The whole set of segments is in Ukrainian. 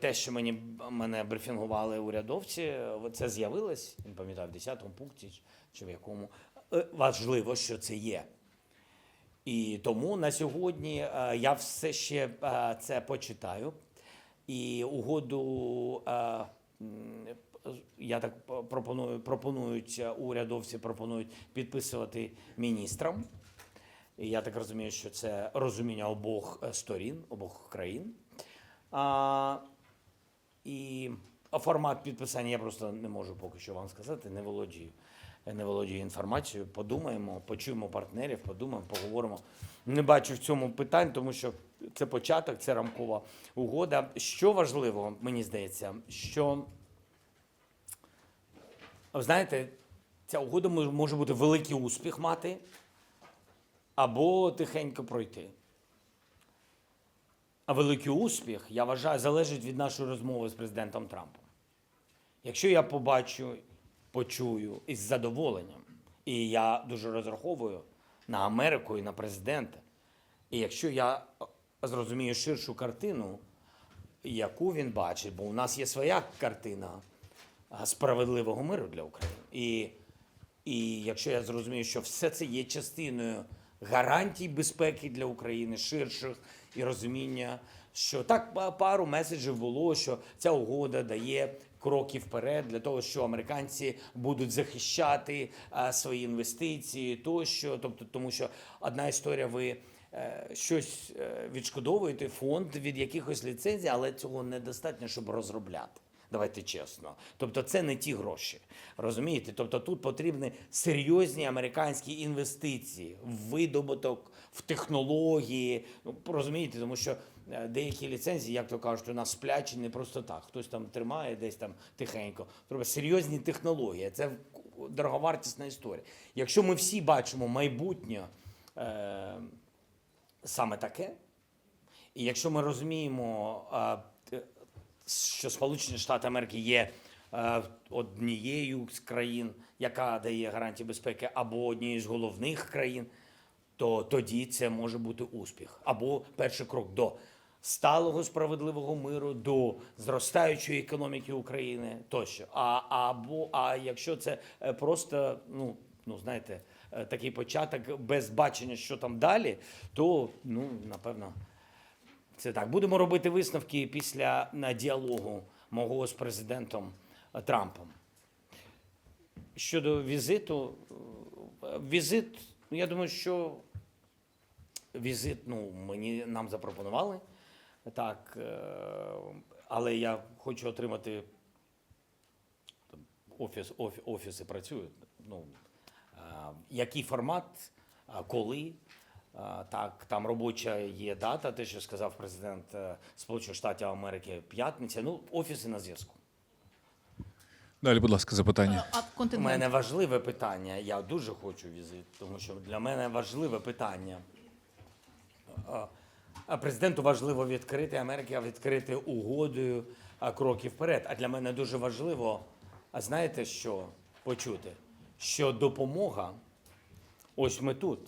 те, що мені мене брифінгували урядовці, е, це з'явилось, не пам'ятаю, в 10-му пункті чи- в якому. Е, Важливо, що це є. І тому на сьогодні е, я все ще це почитаю. І угоду я так пропоную, пропонують урядовці пропонують підписувати міністрам. І я так розумію, що це розуміння обох сторін, обох країн. І формат підписання я просто не можу поки що вам сказати, не володію. Не володію інформацією. Подумаємо, почуємо партнерів, подумаємо, поговоримо. Не бачу в цьому питань, тому що це початок, це рамкова угода. Що важливо, мені здається, що ви знаєте, ця угода може бути великий успіх мати або тихенько пройти. А великий успіх, я вважаю, залежить від нашої розмови з президентом Трампом. Якщо я побачу, почую із задоволенням, і я дуже розраховую на Америку і на президента, і якщо я е, зрозумію ширшу картину, яку він бачить, бо у нас є своя картина справедливого миру для України. І, і якщо я зрозумію, що все це є частиною гарантій безпеки для України, ширших і розуміння, що так пару меседжів було, що ця угода дає кроки вперед для того, що американці будуть захищати свої інвестиції, тощо. Тобто, тому що одна історія ви. е, Щось е, відшкодовуєте фонд від якихось ліцензій, але цього недостатньо, щоб розробляти. Давайте чесно. Тобто, це не ті гроші. Розумієте? Тобто тут потрібні серйозні американські інвестиції в видобуток, в технології. Ну, розумієте, тому що е, деякі ліцензії, як то кажуть, у нас сплячі не просто так. Хтось там тримає десь там тихенько. Треба серйозні технології. Це дороговартісна історія. Якщо ми всі бачимо майбутнє е, саме таке, і якщо ми розуміємо, т- що Сполучені Штати Америки є е, однією з країн, яка дає гарантії безпеки, або однією з головних країн, то тоді це може бути успіх. Або перший крок до сталого справедливого миру, до зростаючої економіки України тощо. А, або, а якщо це е, просто, ну, ну знаєте, е, такий початок без бачення, що там далі, то ну, напевно. Це так. Будемо робити висновки після на, діалогу мого з президентом е, Трампом. Щодо візиту, е, візит, ну, я думаю, що візит, ну, мені нам запропонували. Так, е, але я хочу отримати офіс, офі- офіси працюють. Ну, е, який формат, коли. А, Так, там робоча є дата, те, що сказав президент е, Сполучених Штатів Америки, п'ятниця. Ну, офіси на зв'язку. Далі, будь ласка, запитання. А У мене важливе питання. Я дуже хочу візит, тому що для мене важливе питання. А, А президенту важливо відкрити Америки, відкрити угодою а, кроки вперед. А для мене дуже важливо, а знаєте що почути? Що допомога, ось ми тут.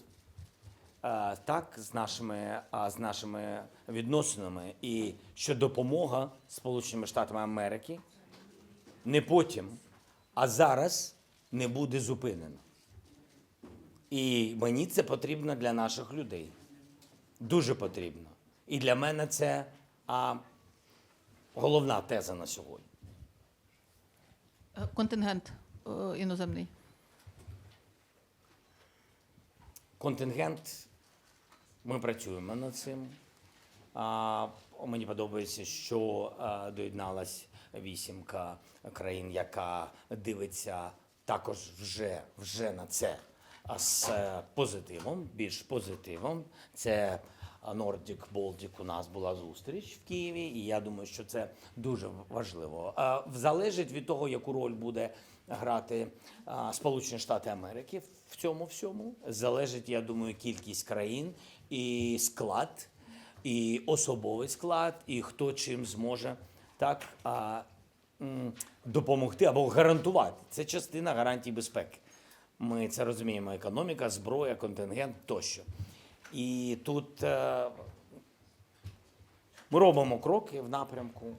А, так, з нашими, з нашими відносинами, і що допомога Сполученими Штатами Америки не потім, а зараз не буде зупинено. І мені це потрібно для наших людей. Дуже потрібно. І для мене це а, головна теза на сьогодні. Е, Контингент е, іноземний. Контингент, ми працюємо над цим. А, мені подобається, що доєдналась вісімка країн, яка дивиться також вже, вже на це а, з е, позитивом, більш позитивом. Це Nordic Baltic у нас була зустріч в Києві, і я думаю, що це дуже важливо. Залежить від того, яку роль буде грати Сполучені Штати Америки в цьому всьому. Залежить, я думаю, кількість країн і склад, і особовий склад, і хто чим зможе так допомогти або гарантувати. Це частина гарантій безпеки. Ми це розуміємо: економіка, зброя, контингент тощо. І тут е, ми робимо кроки в напрямку.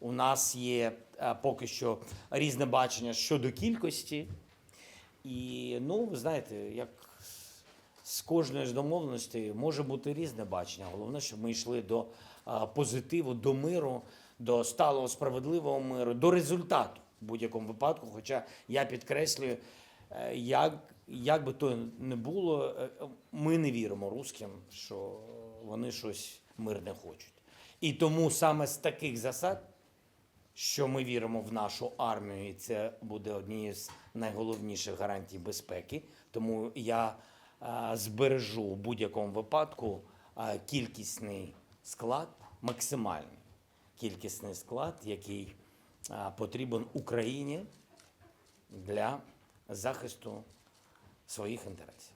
У нас є е, поки що різне бачення щодо кількості. І ну, ви знаєте, як з кожної з домовленостей може бути різне бачення. Головне, щоб ми йшли до а, позитиву, до миру, до сталого справедливого миру, до результату в будь-якому випадку. Хоча я підкреслюю, е, як, як би то не було, е, ми не віримо русським, що вони щось мирне хочуть. І тому саме з таких засад що ми віримо в нашу армію, і це буде однією з найголовніших гарантій безпеки. Тому я е, збережу в будь-якому випадку е, кількісний склад, максимальний кількісний склад, який е, потрібен Україні для захисту своїх інтересів.